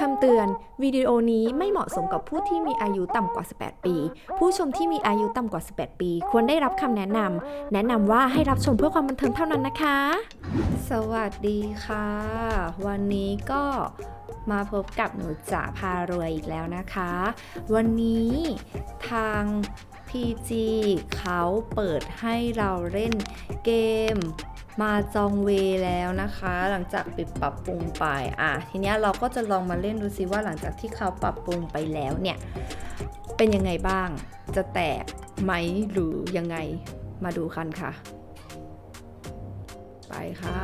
คำเตือน วิดีโอนี้ไม่เหมาะสมกับผู้ที่มีอายุต่ำกว่า 18 ปี ผู้ชมที่มีอายุต่ำกว่า 18 ปี ควรได้รับคำแนะนำ แนะนำว่าให้รับชมเพื่อความบันเทิงเท่านั้นนะคะ สวัสดีค่ะ วันนี้ก็มาพบกับหนูจ๋าพารวยอีกแล้วนะคะ วันนี้ทาง PG เขาเปิดให้เราเล่นเกม มาจองเวแล้วนะคะ หลังจากปิดปรับปรุงไปอะทีเนี้ยเราก็จะลองมาเล่นดูซิว่าหลังจากที่เขาปรับปรุงไปแล้วเนี่ย เป็นยังไงบ้าง จะแตกไหมหรือยังไงมาดูกันค่ะ ไปค่ะ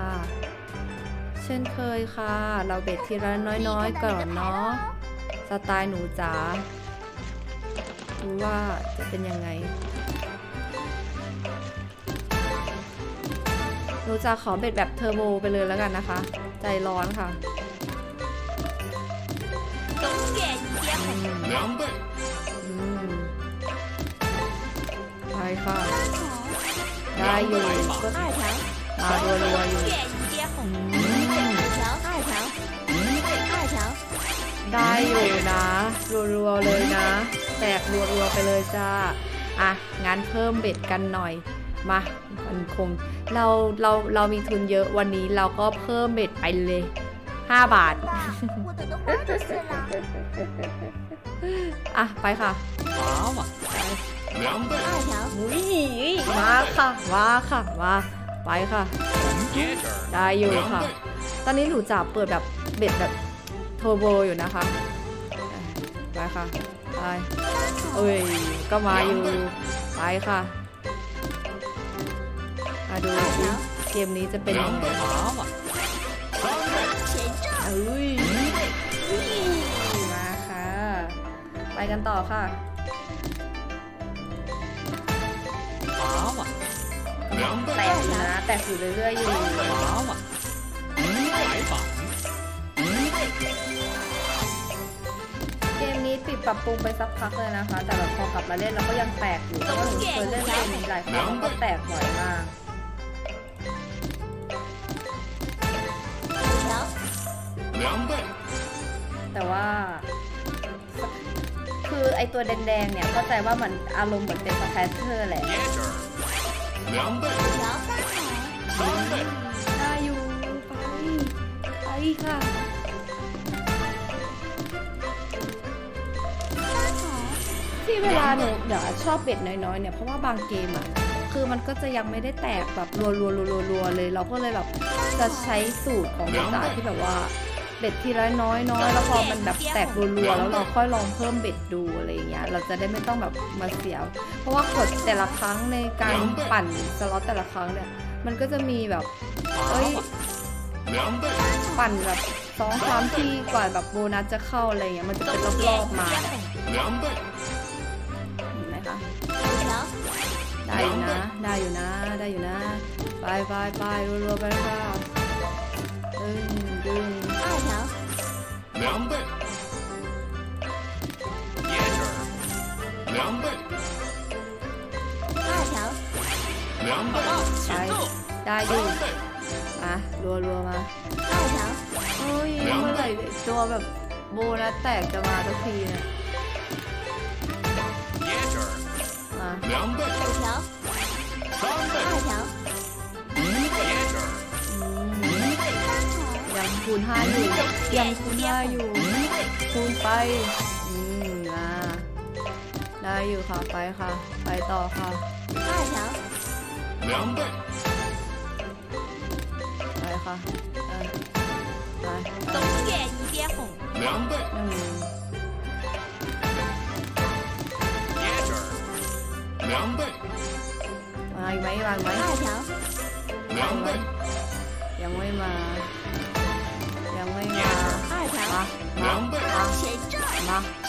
เช่นเคยค่ะ เราเบ็ดทีละน้อยๆ ก่อนเนาะสไตล์หนูจ๋าดูว่าจะเป็นยังไง หนูจะขอเบ็ดแบบเทอร์โมไปเลยแล้วกันนะคะ ใจร้อนค่ะไปค่ะ ได้อยู่ก็ได้ค่ะมาดัวรัอยู่ได้อยู่นะรัวๆเลยนะ แตกรัวๆไปเลยจ้า อะ งั้นเพิ่มเบ็ดกันหน่อย มามันคงเราเราเรามีทุนเยอะวันนี้เราก็เพิ่มเบ็ดไปเลย 5 บาท อะ ไปค่ะว้าวมาค่ะมาค่ะมาไปค่ะ ได้อยู่ค่ะ ตอนนี้หนูจ่าเปิดแบบเบ็ดแบบโทโบอยู่นะคะ ไปค่ะ ไป เอ้ย ก็มาอยู่ ไปค่ะาดูเกมนี้จะเป็นยังไงเอ้ยมาค่ะ ไปกันต่อค่ะแตกอยู่นะแตกอยู่เรื่อยๆอยู่ว้าวเกมนี้ปิดปรับปรุงไปสักพักเลยนะคะ แต่เราพอกลับมาเล่นเราก็ยังแตกอยู่เพราะหนูเคยเล่นเกมีหลายครั้งก็แตกบ่อยมาก ตัวแดงๆเนี่ยเข้าใจว่ามันอารมณ์เหมือนเป็นสแคสเตอร์แหละได้อยู่ไปไปค่ะที่เวลาหนูเดี๋ยวชอบเบ็ดน้อยๆเนี่ยเพราะว่าบางเกมอะคือมันก็จะยังไม่ได้แตกแบบรัวๆๆๆเลย เราก็เลยแบบจะใช้สูตรของกระดาษที่แบบว่า เบ็ดทีละน้อยน้อยแล้วพอมันแบบแตกรัวๆแล้วเราค่อยลองเพิ่มเบ็ดดูอะไรเงี้ยเราจะได้ไม่ต้องแบบมาเสียว เพราะว่ากดแต่ละครั้งในการปั่นสล็อตแต่ละครั้งเนี่ยมันก็จะมีแบบเอ้ยปั่นแบบสองสามทีกว่าแบบโบนัสจะเข้าอะไรเงี้ยมันจะเป็นรอบๆมาเห็นไหมคะได้นะ ได้อยู่นะ ได้อยู่นะ ไปไปไปรัวๆไปแค่ะเอ้ย ง 二条，两倍，接着两倍，二条，两倍，前奏， ได้อยู่ 三倍， อ่ะรัวรัวๆมา 二条， เฮ้ยเมื่อไหร่ตัวแบบโบนัสแตกจะมาทุกทีเนี่ย 接着 คูณ5อยู่ยังคูณ5อยู่คูณไปอืมอ่าได้อยู่ค่ะไปค่ะ ไปต่อค่ะไปค่ะ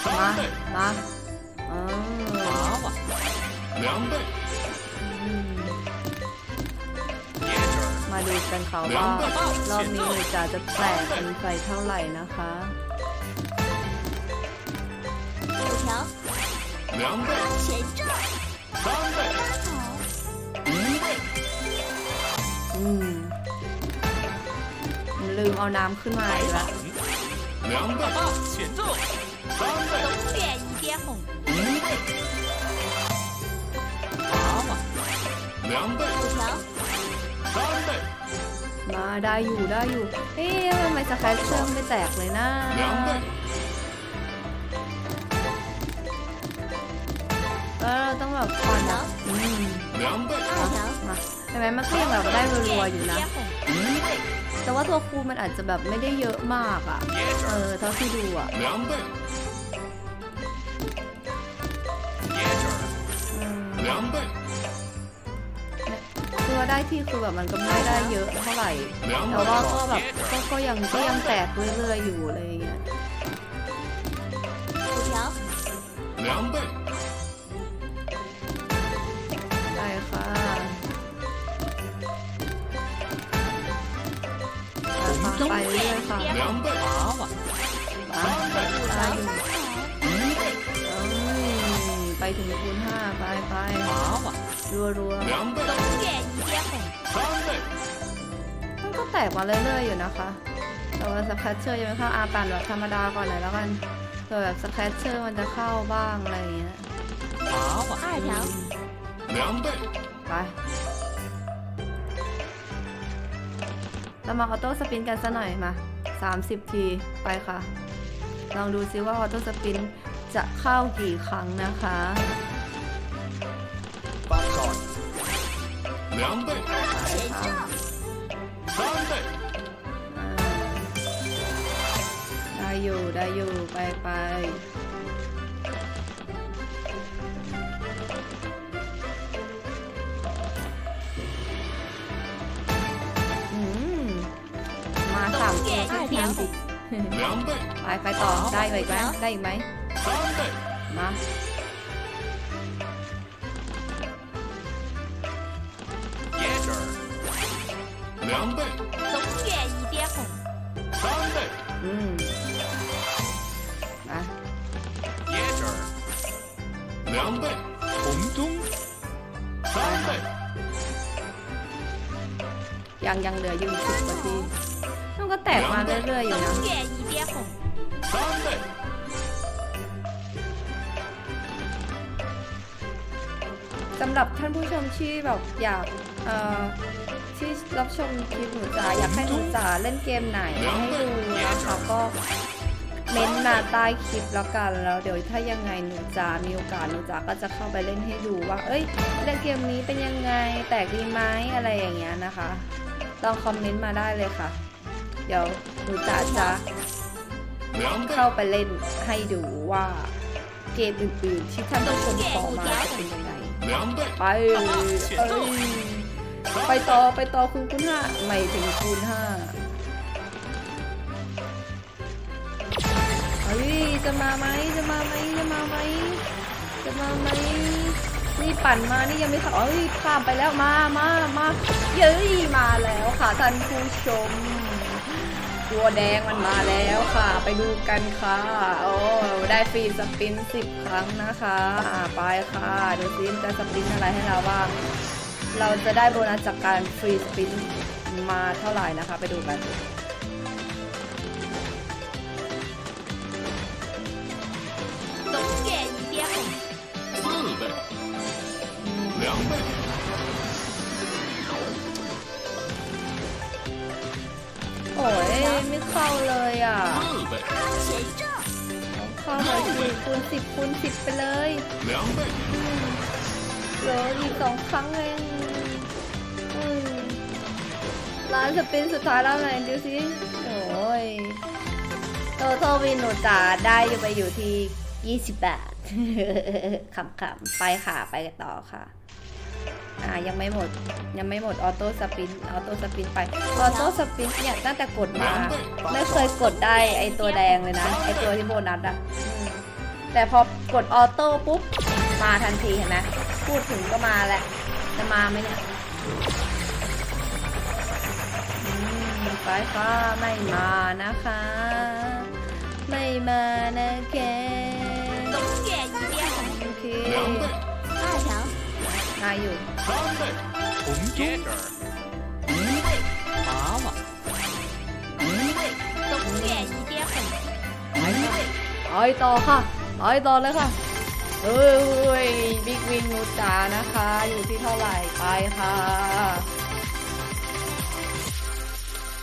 มา มา มาเออ 娃娃，两倍， อืม 接着 มาดูกันค่ะว่ารอบนี้หนูจ๋าจะแตกเป็นไฟเท่าไหร่นะคะ 五条，两倍，前阵三倍， อืมลืมเอาน้ำขึ้นมาอีกแล้ว 两 两倍，请奏。 三倍，东边一点红，五倍，娃娃，两倍，五条，三倍， มาได้อยู่ได้อยู่ เอ๊ะทำไมสแครชเชอร์ไม่แตกเลยนะ 两倍， แล้วเราต้องแบบฟันนะอืม 两倍，二条， มาเห็นไหมมันก็ยังแบบได้รัวๆอยู่นะ 红，五倍， แต่ว่าตัวคูณมันอาจจะแบบไม่ได้เยอะมากอ่ะ 接 เอ 着， อเท่าที่ดูอ่ะ 两倍， 两倍， คือว่าได้ที่คือแบบมันก็ไม่ได้เยอะเท่าไหร่ 两 แต่ 倍， ว่าก็แบบก็ก็ยังก็ยังแตกเรื่อยๆอยู่อะไรอย่างเงี้ย 五条，两倍， ได้ค่ะไปค่ะไปเรื่อยๆค่ะ 两倍，娃娃， มาได้อยู่ 五条， เอ้ยไปถึงคูณห้าไปไป 娃娃， รัวๆต้องแก่เยี่ยมันก็แตกมาเรื่อยๆอยู่นะคะ แต่ว่าสแครชเชอร์ยังไม่เข้าอาตันแบบธรรมดาก่อนเลยแล้วกันเผื่อแบบสแครชเชอร์มันจะเข้าบ้างอะไรอย่างเงี้ยอ้าวอ้าวไปเรามาออโต้สปินกันซะหน่อยมา 30 ทีไปค่ะ ลองดูซิว่าออโต้สปินจะเข้ากี่ครั้งนะคะ 两倍，前奏，三倍， อ่าได้อยู่ได้อยู่ไปไปอืมมาสามตัวสักทีสิ 两倍， ไปไปต่อได้อีกไหมได้อีกไหม 三倍， มา อืมมา 接着，两倍，红中，三倍， ยังยังเหลืออยู่สิบกว่าทีมันก็แตกมาเรื่อยๆอยู่นะ 东边一点红，三倍， สำหรับท่านผู้ชมที่แบบอยากเอ่อ ที่รับชมคลิปหนูจ๋าอยากให้หนูจ๋าเล่นเกมไหนให้ดูนะคะก็เม้นต์มาใต้คลิปแล้วกันแล้วเดี๋ยวถ้ายังไงหนูจ๋ามีโอกาสหนูจ๋าก็จะเข้าไปเล่นให้ดูว่า เอ้ยเล่นเกมนี้เป็นยังไงแตกดีไหมอะไรอย่างเงี้ยนะคะลองคอมเมนต์มาได้เลยค่ะ เดี๋ยวหนูจ๋าจะเข้าไปเล่นให้ดูว่าเกมอื่นๆที่ท่านต้องชมขอมาเป็นยังไงไปเอ้ย ไปต่อไปต่อคุณคูณห้าไม่ถึงคูณห้าเฮ้ยจะมาไหมจะมาไหมจะมาไหมจะมาไหมนี่ปั่นมานี่ยังไม่เข้าเอ้ยข้ามไปแล้วมามามาเย้ยมาแล้วค่ะท่านผู้ชมตัวแดงมันมาแล้วค่ะ ไปดูกันค่ะโอ้ได้ฟรีสปินสิบครั้งนะคะ อ่าไปค่ะ ดูซิมันจะสปินอะไรให้เราบ้าง เราจะได้โบนัสจากการฟรีสปินมาเท่าไหร่นะคะ ไปดูกันโอ้ยไม่เข้าเลยอะเข้าเลยคูณสิบคูณสิบไปเลย เหลืออีกสองครั้งเองร้านสปินสุดท้ายแล้วไหนดูสิโอ้ยโตโตวินหนูจ๋าได้อยู่ไปอยู่ที่20บาทขำๆไปค่ะไปกันต่อค่ะอ่ายังไม่หมดยังไม่หมดออโต้สปินออโต้สปินไปออโต้สปินเนี่ยตั้งแต่กดมาไม่เคยกดได้ไอตัวแดงเลยนะไอตัวที่โบนัสอะแต่พอกดออโต้ปุ๊บมาทันทีเห็นไหม พูดถึงก็มาแหละ จะมาไหมเนี่ยไฟฟ้าไม่มานะคะ ไม่มานะแกตรงแก่เดียวโอเคห้าแถวมาอยู่ผมเก่ป้าวอะต้งแกเดียวไปต่อค่ะไปต่อเลยค่ะ เอ้ยบิ๊กวินนูจ๋านะคะ อยู่ที่เท่าไหร่ไปค่ะ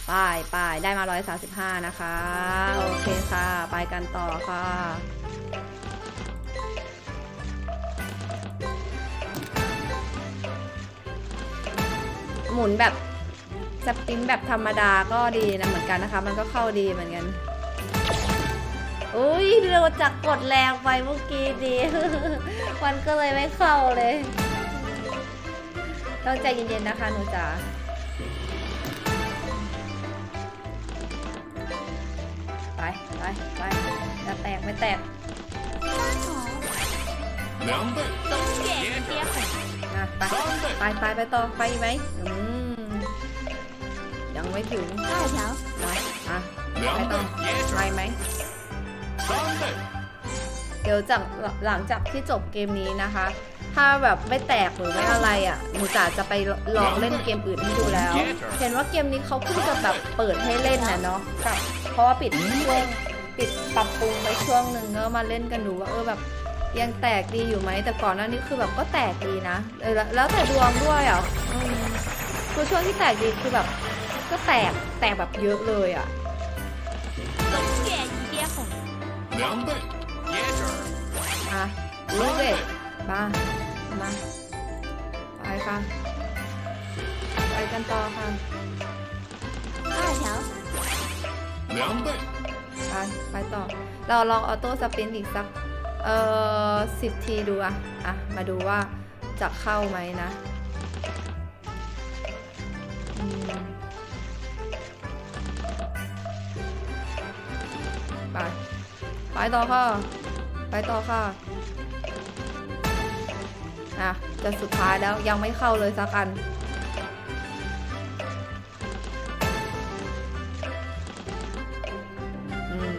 ไปไปได้มา 135 นะคะ โอเคค่ะ ไปกันต่อค่ะหมุนแบบสปินแบบธรรมดาก็ดีนะเหมือนกันนะคะ มันก็เข้าดีเหมือนกัน อุ้ยเราจักกดแรงไปเมื่อกี้ดีมันก็เลยไม่เข้าเลยต้องใจเย็นๆนะคะหนูจ๋าไปไปไปจะแตกไม่แตกอะไปไปไปไปต่อไปไหมอืมยังไม่ถึงไปอะไปต่อไปไหม เดี๋ยวจากหลังจากที่จบเกมนี้นะคะ ถ้าแบบไม่แตกหรือไม่อะไรอะหนูจ๋าจะไปลองเล่นเกมอื่นให้ดูแล้ว เห็นว่าเกมนี้เขาเพิ่งจะแบบเปิดให้เล่นนะเนาะเพราะว่าปิดช่วงปิดปรับปรุงไปช่วงหนึ่งก็มาเล่นกันดูว่าเออแบบยังแตกดีอยู่ไหมแต่ก่อนหน้านี้คือแบบก็แตกดีนะเออแล้วแต่ดวงด้วยอะคือช่วงที่แตกดีคือแบบ ก็แตกแตกแบบเยอะเลยอะ 两倍，椰汁儿， อ่ะรู้เด็ดมามาไปค่ะ ไปกันต่อค่ะ 二条，两倍， ไปไปต่อ เราลองออโต้สปรินต์อีกสัก เอ่อสิบทีดูอะอ่ะ มาดูว่าจะเข้าไหมนะ ต่อค่ะ ไปต่อค่ะ อะ จะสุดท้ายแล้วยังไม่เข้าเลยสักอันอืม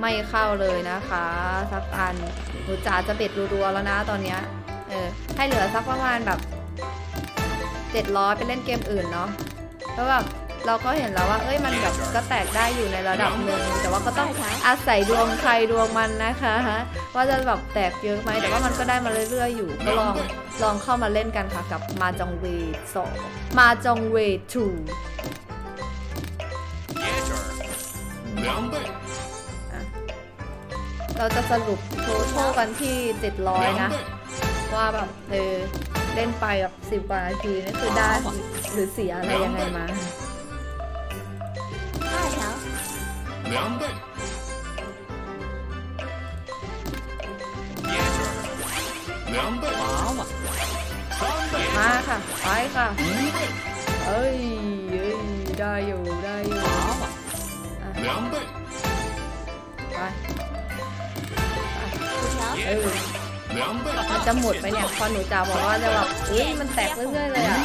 ไม่เข้าเลยนะคะ สักอันหนูจ๋าจะเบ็ดรัวๆแล้วนะตอนเนี้ย เออ ให้เหลือสักประมาณแบบเจ็ดร้อยไปเล่นเกมอื่นเนาะแล้วแบบ เราก็เห็นแล้วว่า เอ้ยมันแบบก็แตกได้อยู่ในระดับหนึ่งแต่ว่าก็ต้องอาศัยดวงใครดวงมันนะคะ ว่าจะแบบแตกเยอะไหมแต่ว่ามันก็ได้มาเรื่อยๆอยู่ก็ลองลองเข้ามาเล่นกันค่ะกับมาจงเวสองมาจงเวทูเราจะสรุปโทโทกันที่ 700 นะ ว่าแบบเออเล่นไปแบบสิบวานาทีนี่คือได้หรือเสียอะไรยังไงมา 两倍，椰汁儿，两倍，娃娃，三倍， มาค่ะ ไปค่ะ 五倍， เอ้ยเอ้ยได้อยู่ได้อยู่ 娃娃， 两倍， ไป 五条，เออ 两倍， มันจะหมดไปเนี่ยพอหนูจ๋าบอกว่าจะแบบเอ้ยมันแตกเรื่อยๆเลยอ่ะ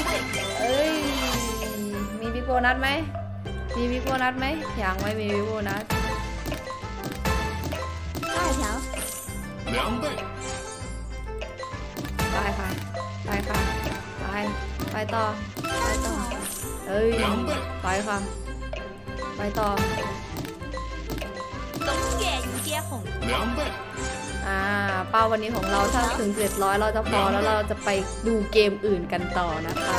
เอ้ยมีบิ๊กโบนัสไหม มีบิ๊กโบนัสไหมยังไม่มีบิ๊กโบนัส 二条，两倍， ไปค่ะไปค่ะไปไปต่อไปต่อ เอ้ย ไปค่ะ ไปต่อ 总点一点红，两倍， อ่า เป้าวันนี้ของเราถ้าถึง 700 เราจะพอแล้วเราจะไปดูเกมอื่นกันต่อนะคะ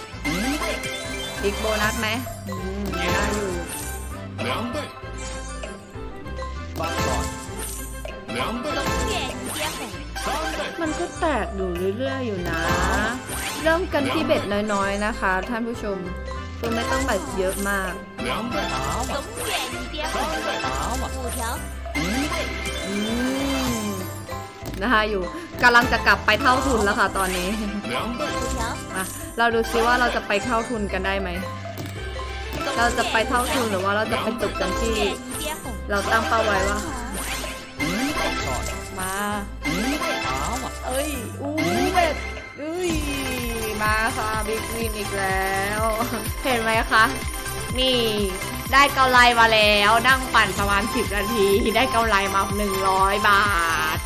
บิ๊กโบนัสไหมอืมได้อยู่ 两倍，棒棒，两倍，总点一点红，三倍， มันก็แตกอยู่เรื่อยๆ อยู่นะ เริ่มกันที่เบ็ดน้อยๆ นะคะ ท่านผู้ชม คือไม่ต้องแบบเยอะมาก 两倍，娃娃，总点一点红，娃娃，五条，五倍， อืมนะคะอยู่กำลังจะกลับไปเท่าทุนแล้วค่ะตอนนี้ 两倍，五条， อ่ะ เราดูซิว่าเราจะไปเข้าทุนกันได้ไหม เราจะไปเท่าทุนหรือว่าเราจะไปจบกันที่ เราตั้งเป้าไว้ว่า มาเอ้ยอู้เบ็ดเอ้ย มาค่ะบิ๊กวินอีกแล้ว เห็นไหมคะ นี่ได้กำไรมาแล้วนั่งปั่นประมาณ 10 นาที ได้กำไรมา 100 บาท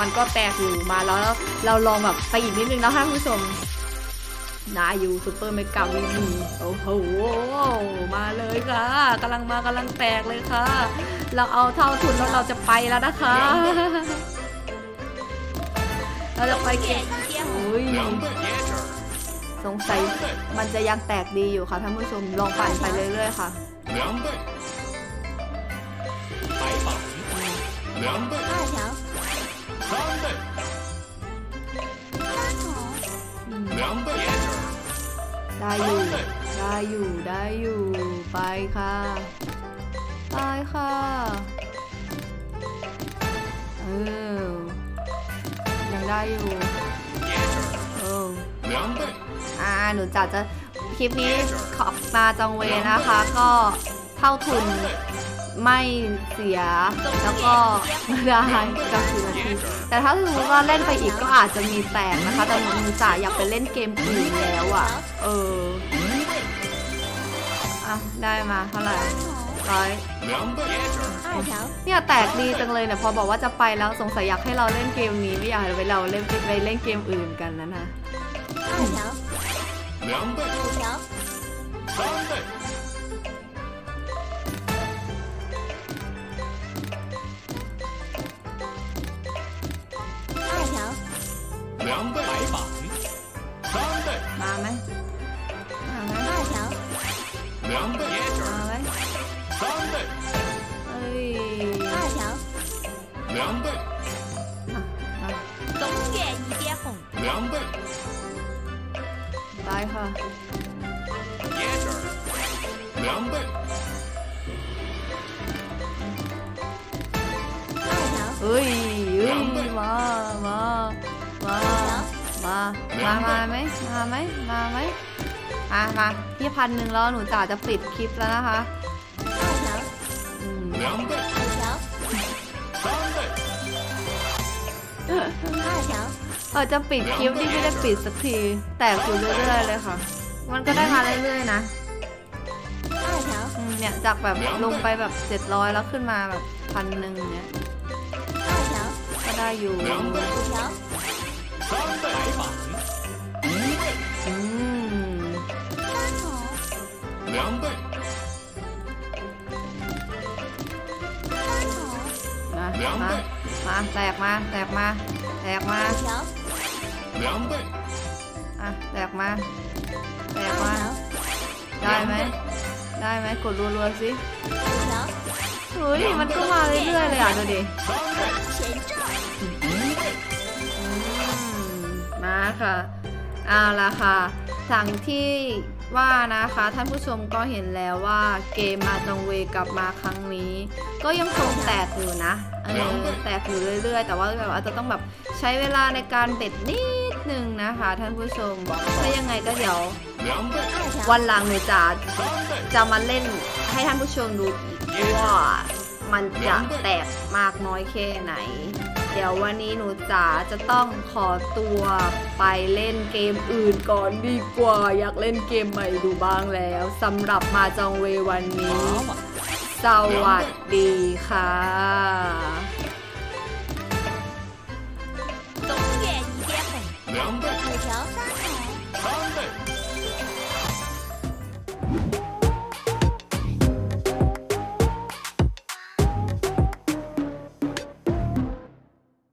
มันก็แตกอยู่มาแล้วเราลองแบบไปอีกนิดนึงแล้วท่านผู้ชม นาอยู่ซูเปอร์เมกาวีนีโอ้โห มาเลยค่ะกำลังมากำลังแตกเลยค่ะ เราเอาเท่าทุนแล้วเราจะไปแล้วนะคะ เราจะไปเก็บอุ้ยสงสัยมันจะยังแตกดีอยู่ค่ะท่านผู้ชมลองปั่นไปเรื่อยๆค่ะ两倍。 ได้อยู่ ได้อยู่ ได้อยู่ ไปค่ะ ไปค่ะ เออ ยังได้อยู่เอออ่า หนูจัดจะคลิปนี้ขอบมาจังเวนะคะ ก็เท่าทุน ไม่เสียแล้วก็ได้ก็คือนทีแต่ถ้าสมมติว่าเล่นไปอีกก็อาจจะมีแตกนะคะ แต่หนูจ๋าอยากไปเล่นเกมอื่นแล้วอะ เอออะได้มาเท่าไหร่ร้อยเนี่ยแตกดีจังเลยเนี่ยพอบอกว่าจะไปแล้วสงสัยอยากให้เราเล่นเกมนี้ไม่อยากให้เราเล่นไปเล่นเกมอื่นกันนะนะ พันหนึ่งแล้วหนูจ๋าจะปิดคลิปแล้วนะคะอืมเออจะปิดคลิปที่ไม่ได้ปิดสักที แตกอยู่เรื่อยๆเลยค่ะ มันก็ได้มาเรื่อยๆนะอืมเนี่ยจากแบบลงไปแบบเจ็ดร้อยแล้วขึ้นมาแบบพันหนึ่งเนี่ยก็ได้อยู่ มามาแตกมาแตกมาแตกมาอะแตกมาแตกมาได้ไหมได้ไหมกดรัวๆสิเฮ้ยมันก็มาเรื่อยๆเลยอะดูดิมาค่ะเอาละค่ะสั่งที่ว่านะคะท่านผู้ชมก็เห็นแล้วว่าเกมมาจองเวกลับมาครั้งนี้ ก็ยังคงแตกอยู่นะ อันนี้แตกอยู่เรื่อย ๆ แต่ว่าแบบอาจจะต้องแบบใช้เวลาในการเบ็ดนิดนึงนะคะ ท่านผู้ชมถ้ายังไงก็เดี๋ยววันหลังหนูจะจะมาเล่นให้ท่านผู้ชมดูว่ามันจะแตกมากน้อยแค่ไหน เดี๋ยววันนี้หนูจ๋าจะต้องขอตัวไปเล่นเกมอื่นก่อนดีกว่า อยากเล่นเกมใหม่ดูบ้างแล้วสำหรับมาจองเววันนี้ สวัสดีค่ะ 东园一点红，两倍，